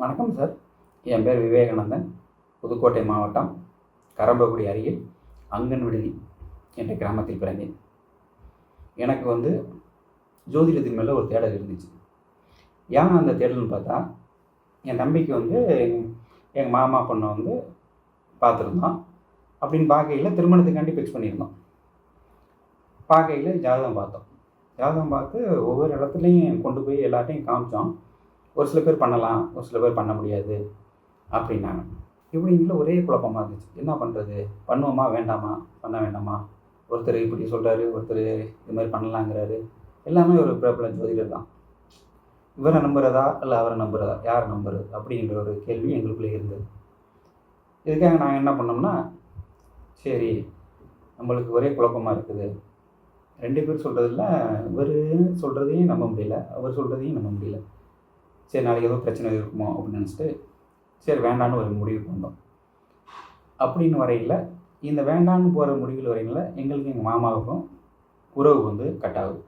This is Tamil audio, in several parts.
வணக்கம் சார். என் பேர் விவேகானந்தன் புதுக்கோட்டை மாவட்டம் கரம்பக்குடி அருகில் அங்கன் விடுதி என்ற கிராமத்தில் பிறந்தேன். எனக்கு வந்து ஜோதிடத்தின் மேலே ஒரு தேடல் இருந்துச்சு. ஏன் அந்த தேடல்னு பார்த்தா என் தம்பிக்கு வந்து எங்கள் மாமா பொண்ணை வந்து பார்த்துருந்தோம். அப்படின்னு பார்க்கையில் திருமணத்துக்காண்டி ஃபிக்ஸ் பண்ணியிருந்தோம். பார்க்கையில் ஜாதகம் பார்த்தோம். ஜாதகம் பார்த்து ஒவ்வொரு இடத்துலையும் கொண்டு போய் எல்லாத்தையும் காமிச்சோம். ஒரு சில பேர் பண்ணலாம் ஒரு சில பேர் பண்ண முடியாது அப்படின்னாங்க. இப்படிங்கள ஒரே குழப்பமாக இருந்துச்சு. என்ன பண்ணுறது பண்ணுவோமா? வேண்டாமா? பண்ண வேண்டாமா? ஒருத்தர் இப்படி சொல்கிறாரு ஒருத்தர் இது மாதிரி பண்ணலாங்கிறாரு. எல்லாமே ஒரு பிரபல ஜோதிடர் தான். இவரை நம்புகிறதா இல்லை அவரை நம்புறதா? யார் நம்புறது? அப்படிங்கிற ஒரு கேள்வி எங்களுக்குள்ளே இருந்தது. இதுக்காக நாங்கள் என்ன பண்ணோம்னா சரி நம்மளுக்கு ஒரே குழப்பமாக இருக்குது. ரெண்டு பேர் சொல்கிறதில்ல இவர் சொல்கிறதையும் நம்ப முடியல. அவர் சொல்கிறதையும் நம்ப முடியல. சரி நாளைக்கு ஏதோ பிரச்சனை இருக்குமோ அப்படின்னு நினச்சிட்டு சரி வேண்டான்னு ஒரு முடிவுக்கு வந்தோம். அப்படின்னு வரையில் இந்த வேண்டான்னு போகிற முடிவில் வரையில் எங்களுக்கு எங்கள் மாமாவுக்கும் உறவு வந்து கட் ஆகுது.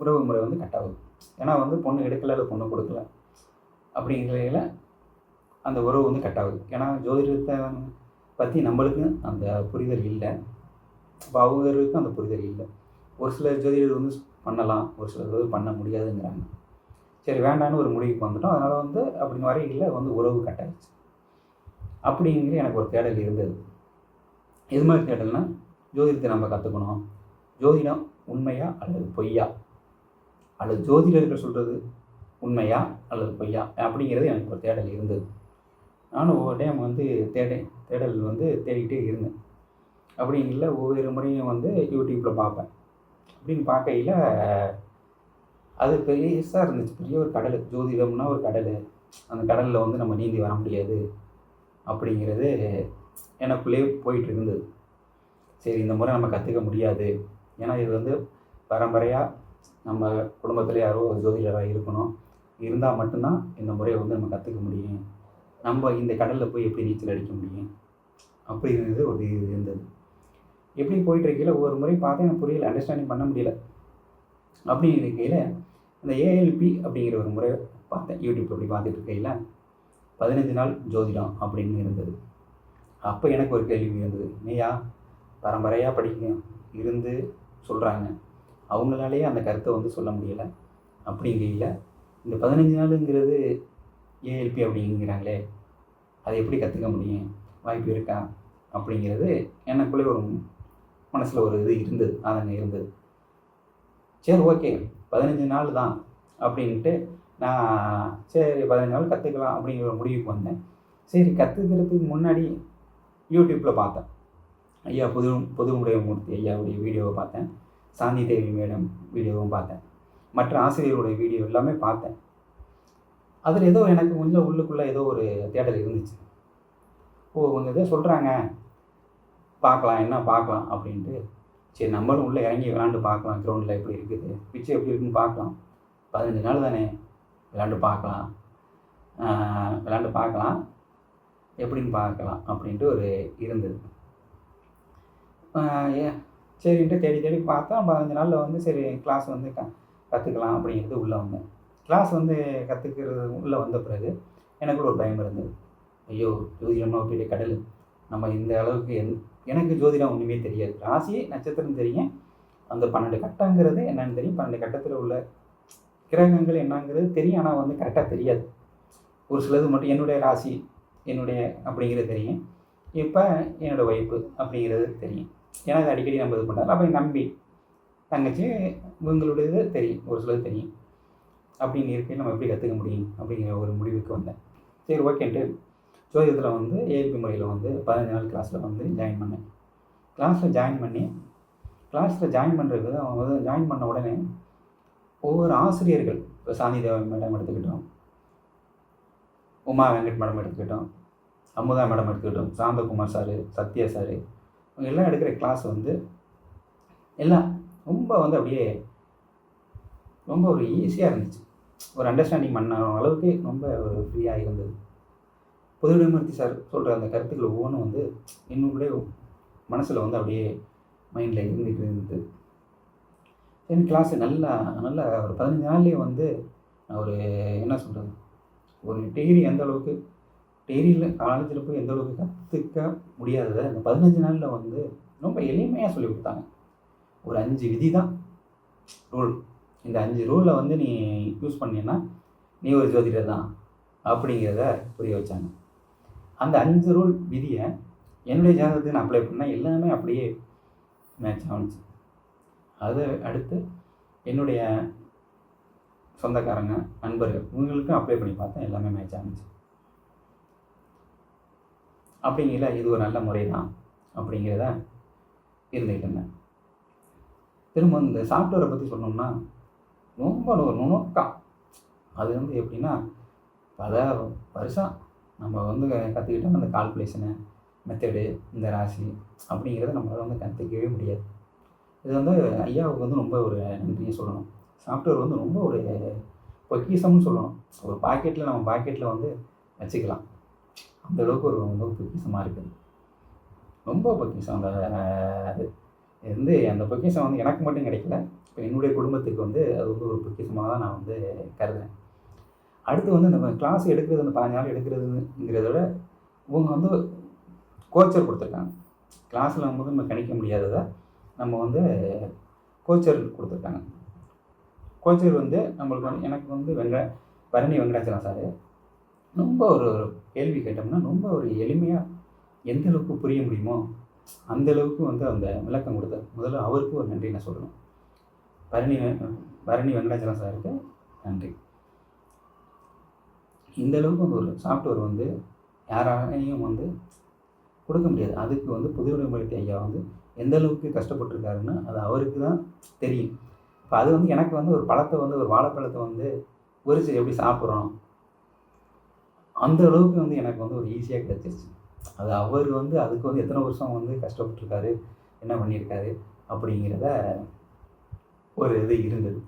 உறவு முறை வந்து கட் ஆகுது. ஏன்னா வந்து பொண்ணு எடுக்கல இல்லை பொண்ணு கொடுக்கல. அப்படிங்கிறதுல அந்த உறவு வந்து கட் ஆகுது. ஏன்னா ஜோதிடத்தை பற்றி நம்மளுக்கு அந்த புரிதல் இல்லை. இப்போ அவங்களுக்கும் அந்த புரிதல் இல்லை. ஒரு சில ஜோதிடர் வந்து பண்ணலாம் ஒரு சிலர் பண்ண முடியாதுங்கிறாங்க. சரி வேண்டான்னு ஒரு முடிவுக்கு வந்துட்டோம். அதனால் வந்து அப்படின்னு வரையில் வந்து உறவு கட்டாயிடுச்சு. அப்படிங்கிற எனக்கு ஒரு தேடல் இருந்தது. எது மாதிரி தேடல்னா ஜோதிடத்தை நம்ம கற்றுக்கணும் ஜோதிடம் உண்மையா அல்லது பொய்யா? அல்லது ஜோதிடர்கள் சொல்கிறது உண்மையா அல்லது பொய்யா? அப்படிங்கிறது எனக்கு ஒரு தேடல் இருந்தது. நானும் ஒவ்வொரு டைம் வந்து தேட தேடல் வந்து தேடிக்கிட்டே இருந்தேன். அப்படிங்கிற ஒவ்வொரு முறையும் வந்து யூடியூப்பில் பார்ப்பேன். அப்படின்னு பார்க்கையில் அது பெருசாக இருந்துச்சு. பெரிய ஒரு கடல். ஜோதிடம்னா ஒரு கடல். அந்த கடலில் வந்து நம்ம நீந்தி வர முடியாது. அப்படிங்கிறது எனக்குள்ளேயே போயிட்டு இருந்தது. சரி இந்த முறை நம்ம கற்றுக்க முடியாது. ஏன்னா இது வந்து பரம்பரையாக நம்ம குடும்பத்தில் யாரோ ஒரு ஜோதிடராக இருக்கணும். இருந்தால் மட்டும்தான் இந்த முறையை வந்து நம்ம கற்றுக்க முடியும். நம்ம இந்த கடலில் போய் எப்படி நீச்சல் அடிக்க முடியும்? அப்படிங்கிறது ஒரு இது இருந்தது. எப்படி போயிட்டு இருக்கையில் ஒவ்வொரு முறை பார்த்து எனக்கு புரியல. அண்டர்ஸ்டாண்டிங் பண்ண முடியல. அப்படி இருக்கையில் அந்த ஏஎல்பி அப்படிங்கிற ஒரு முறை பார்த்தேன் யூடியூப் அப்படி பார்த்துட்டு இருக்கையில் பதினஞ்சு நாள் ஜோதிடம் அப்படின்னு இருந்தது. அப்போ எனக்கு ஒரு கேள்வி இருந்தது நீயா பரம்பரையாக படிக்க இருந்து சொல்கிறாங்க அவங்களாலேயே அந்த கருத்தை வந்து சொல்ல முடியலை. அப்படிங்கையில் இந்த பதினஞ்சு நாளுங்கிறது ஏஎல்பி அப்படிங்கிறாங்களே அதை எப்படி கற்றுக்க முடியும்? வாய்ப்பு இருக்கா? அப்படிங்கிறது எனக்குள்ளே ஒரு மனசில் ஒரு இது இருந்தது அதங்க இருந்தது. சரி ஓகே. பதினஞ்சு நாள் தான் அப்படின்ட்டு நான் சரி பதினஞ்சு நாள் கற்றுக்கலாம் அப்படிங்கிற ஒரு முடிவுக்கு வந்தேன். சரி கற்றுக்கிறதுக்கு முன்னாடி யூடியூப்பில் பார்த்தேன். ஐயா புது புதுமுடைய மூர்த்தி ஐயாவுடைய வீடியோவை பார்த்தேன். சாந்தி தேவி மேடம் வீடியோவும் பார்த்தேன். மற்ற ஆசிரியருடைய வீடியோ எல்லாமே பார்த்தேன். அதில் ஏதோ எனக்கு கொஞ்சம் உள்ளுக்குள்ளே ஏதோ ஒரு தேடல் இருந்துச்சு. ஓ இவங்க ஏதோ சொல்கிறாங்க பார்க்கலாம் என்ன பார்க்கலாம் அப்படின்ட்டு சரி நம்மளும் உள்ளே இறங்கி விளாண்டு பார்க்கலாம். கிரவுண்டில் எப்படி இருக்குது? பிச்சு எப்படி இருக்குன்னு பார்க்கலாம். பதினஞ்சு நாள் தானே? விளாண்டு பார்க்கலாம். விளாண்டு பார்க்கலாம். எப்படின்னு பார்க்கலாம் அப்படின்ட்டு ஒரு இருந்தது. சரின்ட்டு தேடி தேடி பார்த்தா பதினஞ்சு நாளில் வந்து சரி கிளாஸ் வந்து க கற்றுக்கலாம் அப்படிங்கிறது உள்ளே வந்தேன். கிளாஸ் வந்து கற்றுக்கிறது உள்ளே வந்த பிறகு எனக்குள்ள ஒரு பயம் இருந்தது. ஐயோ ஜோதிடம்னா பெரிய கடல் நம்ம இந்த அளவுக்கு எந் எனக்கு ஜோதிடம் ஒன்றுமே தெரியாது. ராசி நட்சத்திரம் தெரியும். அந்த பன்னெண்டு கட்டங்கிறது என்னன்னு தெரியும். பன்னெண்டு கட்டத்தில் உள்ள கிரகங்கள் என்னங்கிறது தெரியும். ஆனால் வந்து கரெக்டாக தெரியாது. ஒரு சிலது மட்டும் என்னுடைய ராசி என்னுடைய அப்படிங்கிறது தெரியும். இப்போ என்னோடய ஒய்ஃபு அப்படிங்கிறது தெரியும். ஏன்னா அது அடிக்கடி நம்ம இது பண்ணுறாரு அப்போ நம்பி தங்கச்சி இவங்களுடையது தெரியும். ஒரு சிலது தெரியும். அப்படின்னு இருக்கையில் நம்ம எப்படி கற்றுக்க முடியும்? அப்படிங்கிற ஒரு முடிவுக்கு வந்தேன். சரி ஓகேன்ட்டு ஜோதிடத்தில் வந்து ஏபி முறையில் வந்து பதினஞ்சு நாள் கிளாஸில் வந்து ஜாயின் பண்ணேன். கிளாஸில் ஜாயின் பண்ணி கிளாஸில் ஜாயின் பண்ணுறது அவங்க வந்து ஜாயின் பண்ண உடனே ஒவ்வொரு ஆசிரியர்கள் இப்போ சாந்தி தேவ மேடம் எடுத்துக்கிட்டோம் உமா வெங்கட் மேடம் எடுத்துக்கிட்டோம் அமுதா மேடம் எடுத்துக்கிட்டோம் சாந்தகுமார் சார் சத்யா சார் இவங்க எல்லாம் எடுக்கிற கிளாஸ் வந்து எல்லாம் ரொம்ப வந்து அப்படியே ரொம்ப ஒரு ஈஸியாக இருந்துச்சு. ஒரு அண்டர்ஸ்டாண்டிங் பண்ண அளவுக்கு ரொம்ப ஒரு ஃப்ரீயாக இருந்தது. புதுவிடமூர்த்தி சார் சொல்கிற அந்த கருத்துக்கள் ஒவ்வொன்றும் வந்து இன்னும் மனசில் வந்து அப்படியே மைண்டில் இருந்துகிட்டு இருந்தது. என் கிளாஸ் நல்லா நல்லா ஒரு பதினஞ்சு நாள்லேயே வந்து நான் ஒரு என்ன சொல்கிறது ஒரு டிகிரி எந்த அளவுக்கு டிகிரியில் காலேஜில் போய் எந்த அளவுக்கு கற்றுக்க முடியாததை இந்த பதினஞ்சு நாளில் வந்து ரொம்ப எளிமையாக சொல்லி கொடுத்தாங்க. ஒரு அஞ்சு விதி தான். ரூல் இந்த அஞ்சு ரூலில் வந்து நீ யூஸ் பண்ணினா நீ ஒரு ஜோதிடர் தான் அப்படிங்கிறத புரிய வச்சாங்க. அந்த அஞ்சு ரூல் விதியை என்னுடைய ஜாதகத்துக்கு நான் அப்ளை பண்ணால் எல்லாமே அப்படியே மேட்ச் ஆணுச்சு அது அடுத்து என்னுடைய சொந்தக்காரங்க நண்பர்கள் இவங்களுக்கும் அப்ளை பண்ணி பார்த்தேன் எல்லாமே மேட்ச் ஆணுச்சு அப்படிங்கிற இது ஒரு நல்ல முறை தான் அப்படிங்கிறத இருந்துக்கிட்டு இருந்தேன். திரும்ப இந்த சாஃப்ட்வேரை பற்றி சொன்னோம்னா ரொம்ப ஒரு நுணுக்கம். அது வந்து எப்படின்னா பல வருஷம் நம்ம வந்து கற்றுக்கிட்டோம் அந்த கால்குலேஷனை மெத்தடு இந்த ராசி அப்படிங்கிறத நம்மளால் வந்து கற்றுக்கவே முடியாது. இது வந்து ஐயாவுக்கு வந்து ரொம்ப ஒரு நன்றியை சொல்லணும். சாஃப்ட்வேர் வந்து ரொம்ப ஒரு பொக்கிசம்னு சொல்லணும். ஒரு பாக்கெட்டில் நம்ம பாக்கெட்டில் வந்து வச்சுக்கலாம். அந்த அளவுக்கு ஒரு ரொம்ப பொக்கிஷமாக இருக்குது. ரொம்ப பொக்கிஷம் அந்த அது. இது வந்து அந்த பொக்கிஷம் வந்து எனக்கு மட்டும் கிடைக்கல. இப்போ என்னுடைய குடும்பத்துக்கு வந்து அது வந்து ஒரு பொக்கிஷமாக தான் நான் வந்து கருதுறேன். அடுத்து வந்து நம்ம கிளாஸ் எடுக்கிறது அந்த பதினஞ்சு நாள் எடுக்கிறதுங்கிறத விட இவங்க வந்து கோச்சர் கொடுத்துருக்காங்க. கிளாஸில் வந்து நம்ம கணிக்க முடியாததை நம்ம வந்து கோச்சர் கொடுத்துருக்காங்க. கோச்சர் வந்து நம்மளுக்கு வந்து எனக்கு வந்து வெங்க பரணி வெங்கடாச்சலம் சார் ரொம்ப ஒரு ஒரு கேள்வி கேட்டோம்னா ரொம்ப ஒரு எளிமையாக எந்த அளவுக்கு புரிய முடியுமோ அந்த அளவுக்கு வந்து அந்த விளக்கம் கொடுத்தார். முதல்ல அவருக்கு ஒரு நன்றி நான் சொல்லணும். பரணி பரணி வெங்கடாச்சலம் சாருக்கு நன்றி. இந்த அளவுக்கு வந்து ஒரு சாஃப்ட்வேர் வந்து யாராலையும் வந்து கொடுக்க முடியாது. அதுக்கு வந்து புதுவிடமூர்த்தி ஐயா வந்து எந்த அளவுக்கு கஷ்டப்பட்டுருக்காருன்னு அது அவருக்கு தான் தெரியும். இப்போ அது வந்து எனக்கு வந்து ஒரு பழத்தை வந்து ஒரு வாழைப்பழத்தை வந்து உரிச்சு எப்படி சாப்பிட்றோம்? அந்த அளவுக்கு வந்து எனக்கு வந்து ஒரு ஈஸியாக கிடச்சிருச்சு. அது அவர் வந்து அதுக்கு வந்து எத்தனை வருஷம் வந்து கஷ்டப்பட்டுருக்காரு என்ன பண்ணியிருக்காரு அப்படிங்கிறத ஒரு இது இருந்தது.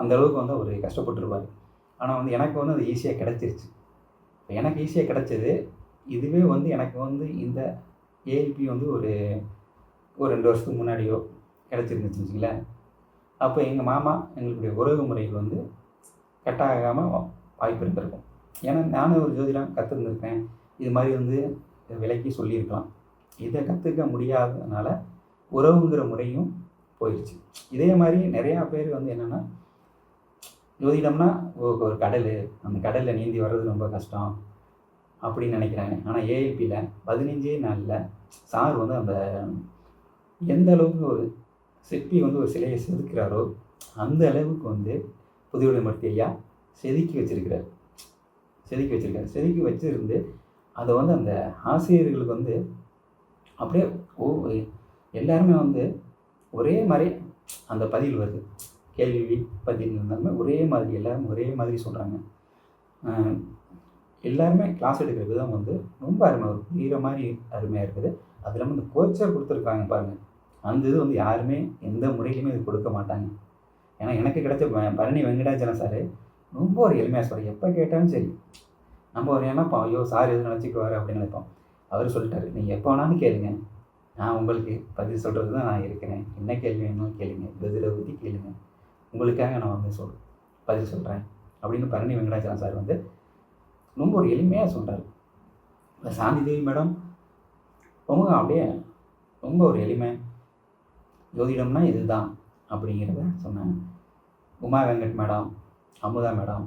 அந்த அளவுக்கு வந்து அவர் கஷ்டப்பட்டுருப்பார். ஆனால் வந்து எனக்கு வந்து அது ஈஸியாக கிடச்சிருச்சு. எனக்கு ஈஸியாக கிடச்சது இதுவே வந்து எனக்கு வந்து இந்த ஏஎல்பி வந்து ஒரு ஒரு ரெண்டு வருஷத்துக்கு முன்னாடியோ கிடச்சிருந்துச்சு வச்சுங்களேன் அப்போ எங்கள் மாமா எங்களுடைய உறவு முறைகள் வந்து கட்டாகாமல் வாய்ப்பு இருந்திருக்கும். ஏன்னா நானும் ஒரு ஜோதிடம் கற்றுருந்துருக்கேன் இது மாதிரி வந்து விலைக்கு சொல்லியிருக்கலாம். இதை கற்றுக்க முடியாததுனால உறவுங்கிற முறையும் போயிடுச்சு இதே மாதிரி நிறையா பேர் வந்து என்னென்னா ஜோதிடம்னா ஒரு கடல். அந்த கடலில் நீந்தி வர்றது ரொம்ப கஷ்டம் அப்படின்னு நினைக்கிறாங்க ஆனால் ஏஐபியில் பதினஞ்சே நாளில் சார் வந்து அந்த எந்த அளவுக்கு ஒரு சிற்பி வந்து ஒரு சிலையை செதுக்கிறாரோ அந்த அளவுக்கு வந்து புதுவிடமூர்த்தி ஐயா செதுக்கி வச்சிருக்கிறார். செதுக்கி வச்சுருக்காரு. செதுக்கி வச்சுருந்து அதை வந்து அந்த ஆசிரியர்களுக்கு வந்து அப்படியே ஓ எல்லாருமே வந்து ஒரே மாதிரி அந்த பதில் வருது. கேள்வி பதில் இருந்தாலுமே ஒரே மாதிரி எல்லாரும் ஒரே மாதிரி சொல்கிறாங்க எல்லாருமே கிளாஸ் எடுக்கிற விதம் வந்து ரொம்ப அருமை ஒரு புரிகிற மாதிரி அருமையாக இருக்குது. அது இல்லாமல் இந்த கோச்சர் கொடுத்துருக்காங்க பாருங்கள் அந்த இது வந்து யாருமே எந்த முறையிலுமே இது கொடுக்க மாட்டாங்க. ஏன்னா எனக்கு கிடைச்ச பரணி வெங்கடாச்சலம் சார் ரொம்ப ஒரு எளிமையாக சார் எப்போ கேட்டாலும் சரி நம்ம ஒரு ஏன்னா ஐயோ சார் எதுவும் நினச்சிக்குவார் அப்படின்னு நினைப்போம். அவர் சொல்லிட்டாரு நீங்கள் எப்போ வேணாலும் கேளுங்க. நான் உங்களுக்கு பதில் சொல்கிறது தான் நான் இருக்கிறேன். என்ன கேள்வி வேணும் கேளுங்க. பதிலை ஊற்றி கேளுங்க. உங்களுக்காக நான் வந்து சொல் பதில் சொல்கிறேன் அப்படின்னு பரணி வெங்கடாச்சலம் சார் வந்து ரொம்ப ஒரு எளிமையாக சொல்கிறார் இந்த சாந்தி தேவி மேடம் ரொம்ப அப்படியே ரொம்ப ஒரு எளிமை. ஜோதிடம்னா இதுதான் அப்படிங்கிறத சொன்னாங்க. Uma Venkat madam Amudha madam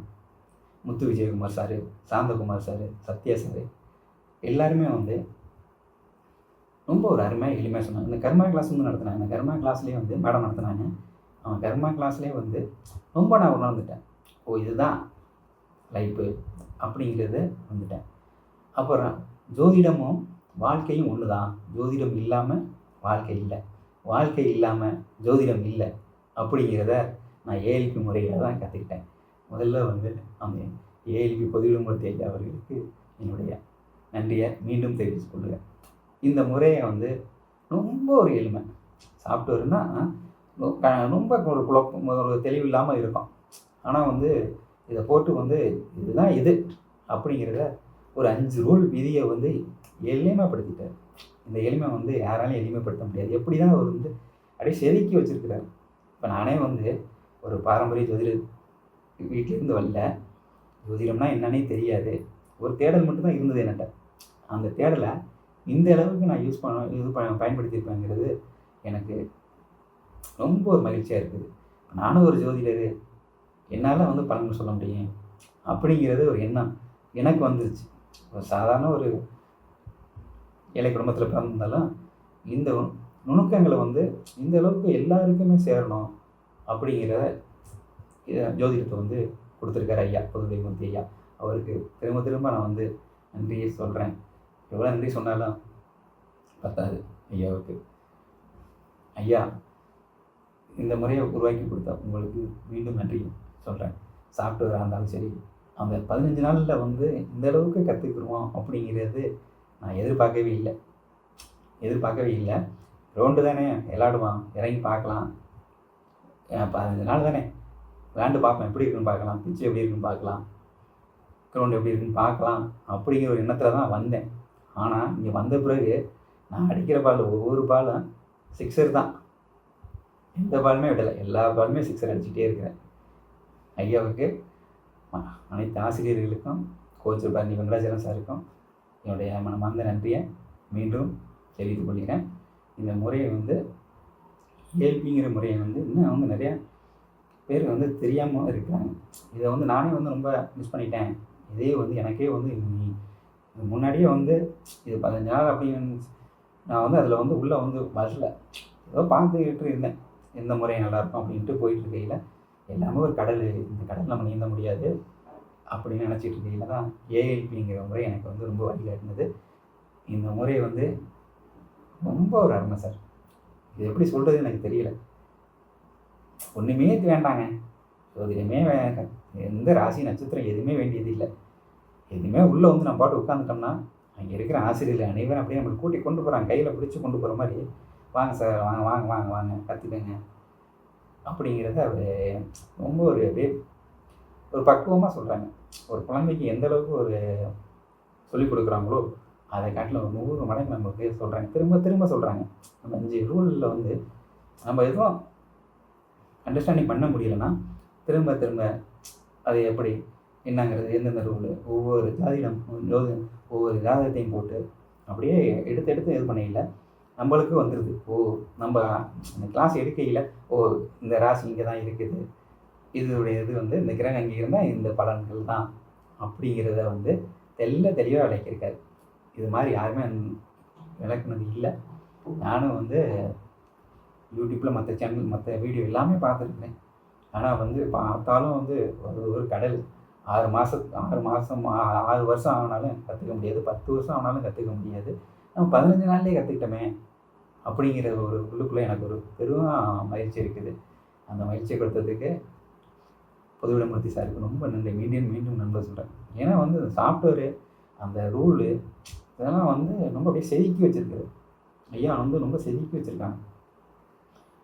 Muthu Vijayakumar sir Santhakumar sir Sathya sir எல்லாருமே வந்து ரொம்ப ஒரு அருமையாக எளிமையாக சொன்னாங்க. இந்த கர்மா கிளாஸ் வந்து நடத்தினாங்க. இந்த கர்மா கிளாஸ்லேயே வந்து மேடம் நடத்தினாங்க. கர்மா கிளாஸ்லேயே வந்து ரொம்ப நான் உணர்ந்துட்டேன். ஓ இதுதான் லைஃப்பு அப்படிங்கிறது வந்துட்டேன். அப்புறம் ஜோதிடமும் வாழ்க்கையும் ஒன்று தான் ஜோதிடம் இல்லாமல் வாழ்க்கை இல்லை. வாழ்க்கை இல்லாமல் ஜோதிடம் இல்லை அப்படிங்கிறத நான் ஏஎல்பி முறையில் தான் கற்றுக்கிட்டேன் முதல்ல வந்து அந்த ஏஎல்பி பொதுவிடுமுறை ஐயா அவர்களுக்கு என்னுடைய நன்றியை மீண்டும் தெரிவித்து கொள்கிறேன். இந்த முறையை வந்து ரொம்ப ஒரு எளிமை. சாஃப்ட்வேர்னால் ரொம்ப ஒரு குழப்பம் ஒரு தெளிவு இல்லாமல் இருக்கும். ஆனால் வந்து இதை போட்டு வந்து இதுதான் இது அப்படிங்கிறத ஒரு அஞ்சு ரூல் விதியை வந்து எளிமைப்படுத்திட்டார். இந்த எளிமை வந்து யாராலையும் எளிமைப்படுத்த முடியாது. எப்படி தான் அவர் வந்து அப்படியே செதுக்கி வச்சுருக்கிறார். இப்போ நானே வந்து ஒரு பாரம்பரிய ஜோதிட வீட்டிலேருந்து வரல. ஜோதிடம்னா என்னன்னே தெரியாது. ஒரு தேடல் மட்டும்தான் இருந்தது என்கிட்ட. அந்த தேடலை இந்த அளவுக்கு நான் யூஸ் பண்ண இது ப பயன்படுத்தியிருப்பேங்கிறது எனக்கு ரொம்ப ஒரு மகிழ்ச்சியாக இருக்குது. நானும் ஒரு ஜோதிடர். என்னால் வந்து பலன் சொல்ல முடியும். அப்படிங்கிறது ஒரு எண்ணம். எனக்கு வந்துருச்சு. ஒரு சாதாரண ஒரு ஏழை குடும்பத்தில் பிறந்திருந்தாலும் இந்த நுணுக்கங்களை வந்து இந்த அளவுக்கு எல்லாருக்குமே சேரணும் அப்படிங்கிற ஜோதிடத்தை வந்து கொடுத்துருக்காரு ஐயா புதுவை ஐயா. அவருக்கு திரும்ப திரும்ப நான் வந்து நன்றியை சொல்கிறேன் எவ்வளோ நன்றி சொன்னாலும் பத்தாது ஐயாவுக்கு. ஐயா இந்த முறையை உருவாக்கி கொடுத்தா உங்களுக்கு மீண்டும் நன்றி சொல்கிறேன் சாஃப்ட்வேராக இருந்தாலும் சரி அந்த பதினஞ்சு நாளில் வந்து இந்த அளவுக்கு கற்றுக்குருவோம் அப்படிங்கிறது நான் எதிர்பார்க்கவே இல்லை. எதிர்பார்க்கவே இல்லை. ரவுண்டு தானே விளாடுவான் இறங்கி பார்க்கலாம். பதினஞ்சு நாள் தானே. விளாண்டு பார்ப்பேன் எப்படி இருக்குன்னு பார்க்கலாம் பிச்சு எப்படி இருக்குன்னு பார்க்கலாம் கிரவுண்ட் எப்படி இருக்குன்னு பார்க்கலாம் அப்படிங்கிற ஒரு எண்ணத்தில் தான் வந்தேன். ஆனால் இங்கே வந்த பிறகு நான் அடிக்கிற பால் ஒவ்வொரு பாலும் சிக்ஸர் தான். எந்த பாலுமே விடலை. எல்லா பாலுமே சிக்ஸர் அடிச்சுட்டே இருக்கிறேன். ஐயாவுக்கு அனைத்து ஆசிரியர்களுக்கும் கோச் பரணி வெங்கடாச்சலம் சாருக்கும் என்னுடைய மனமார்ந்த நன்றியை மீண்டும் தெரிவித்துக் கொள்கிறேன். இந்த முறையை வந்து ஏல்பிங்கிற முறையை வந்து இன்னும் வந்து நிறையா பேர் வந்து தெரியாமல் இருக்கிறாங்க. இதை வந்து நானே வந்து ரொம்ப மிஸ் பண்ணிட்டேன். இதே வந்து எனக்கே வந்து முன்னாடியே வந்து இது பதினஞ்சு நாள் அப்படின்னு நான் வந்து அதில் வந்து உள்ளே வந்து வரல. ஏதோ பார்த்துக்கிட்டு இருந்தேன். எந்த முறை நல்லாயிருக்கும் அப்படின்ட்டு போயிட்டு இருக்கையில் எல்லாமே ஒரு கடல் இந்த கடல் நம்ம நீந்த முடியாது அப்படின்னு நினச்சிட்டு இருக்கையில் தான் ஏஎல்பிங்கிற முறை எனக்கு வந்து ரொம்ப வழிகாட்டினது. இந்த முறை வந்து ரொம்ப ஒரு அருமை சார். இது எப்படி சொல்கிறது எனக்கு தெரியல. ஒன்றுமே வேண்டாங்க. ஜோதிடமே எந்த ராசி நட்சத்திரம் எதுவுமே வேண்டியது இல்லை. எதுவுமே உள்ளே வந்து நம்ம பாட்டு உட்காந்துட்டோம்னா அங்கே இருக்கிற ஆசிரியர்கள் அனைவரும் அப்படியே நம்மளை கூட்டி கொண்டு போகிறாங்க கையில் பிடிச்சி கொண்டு போகிற மாதிரி வாங்க சார் வாங்க வாங்க வாங்க வாங்க கற்றுக்கங்க அப்படிங்கிறத அவர் ரொம்ப ஒரு அப்படியே ஒரு பக்குவமாக சொல்கிறாங்க ஒரு குழந்தைக்கு எந்த அளவுக்கு ஒரு சொல்லிக் கொடுக்குறாங்களோ அதை காட்டில் ஒரு நூறு மடங்கு நமக்கு சொல்கிறாங்க திரும்ப திரும்ப சொல்கிறாங்க நம்ம அஞ்சு ரூலில் வந்து நம்ம எதுவும் அண்டர்ஸ்டாண்டிங் பண்ண முடியலன்னா திரும்ப திரும்ப அது எப்படி? என்னங்கிறது எந்தெந்த ரூலு ஒவ்வொரு ஜாதியிடம் ஒவ்வொரு ஜாதகத்தையும் போட்டு அப்படியே எடுத்து எடுத்து இது பண்ணிக்கல நம்மளுக்கு வந்துடுது ஓ நம்ம இந்த கிளாஸ் எடுக்கையில் ஓ இந்த ராசி இங்கே தான் இருக்குது. இதனுடைய இது வந்து இந்த கிரகம் இங்கே இருந்தால் இந்த பலன்கள் தான் அப்படிங்கிறத வந்து தெல்ல தெளிவாக விளக்கியிருக்காரு. இது மாதிரி யாருமே விளக்குனது இல்லை. நானும் வந்து யூடியூப்பில் மற்ற சேனல் மற்ற வீடியோ எல்லாமே பார்த்துருக்கேன் ஆனால் வந்து பார்த்தாலும் வந்து ஒரு ஒரு கடல். ஆறு மாதத்து ஆறு மாதம் ஆறு வருஷம் ஆனாலும் கற்றுக்க முடியாது. பத்து வருஷம் ஆனாலும் கற்றுக்க முடியாது. நம்ம பதினஞ்சு நாள்லேயே கற்றுக்கிட்டோமே அப்படிங்கிற ஒரு உள்ளுக்குள்ளே எனக்கு ஒரு பெரும் மகிழ்ச்சி இருக்குது. அந்த மகிழ்ச்சியை கொடுத்ததுக்கு பொதுவிடமூர்த்தி சாருக்கு ரொம்ப நன்றி. மீண்டும் மீண்டும் நம்ப சொல்கிறேன் ஏன்னா வந்து அந்த சாஃப்ட்வேரு அந்த ரூலு இதெல்லாம் வந்து ரொம்ப அப்படியே செதுக்கி வச்சுருக்குது ஐயா வந்து ரொம்ப செதுக்கி வச்சுருக்காங்க.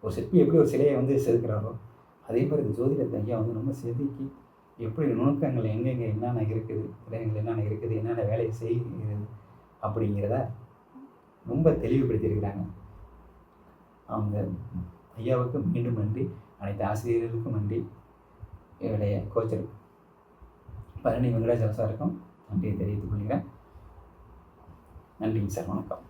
ஒரு சிற்பி எப்படி ஒரு சிலையை வந்து செதுக்கிறாரோ அதே மாதிரி இந்த ஜோதிடத்தை ஐயா வந்து ரொம்ப செதுக்கி எப்படி நுணுக்கங்கள் எங்கெங்கே என்னென்ன இருக்குது கிரகங்கள் என்னென்ன இருக்குது என்னென்ன வேலையை செய்கிறது அப்படிங்கிறத ரொம்ப தெளிவுபடுத்தியிருக்கிறாங்க. அவங்க ஐயாவுக்கு மீண்டும் நன்றி அனைத்து ஆசிரியர்களுக்கும் நன்றி. என்னுடைய கோச்சர் பழனி வெங்கடாச்சல சாருக்கும் நன்றியை தெரிவித்துக் கொள்கிறேன். நன்றிங்க சார் வணக்கம்.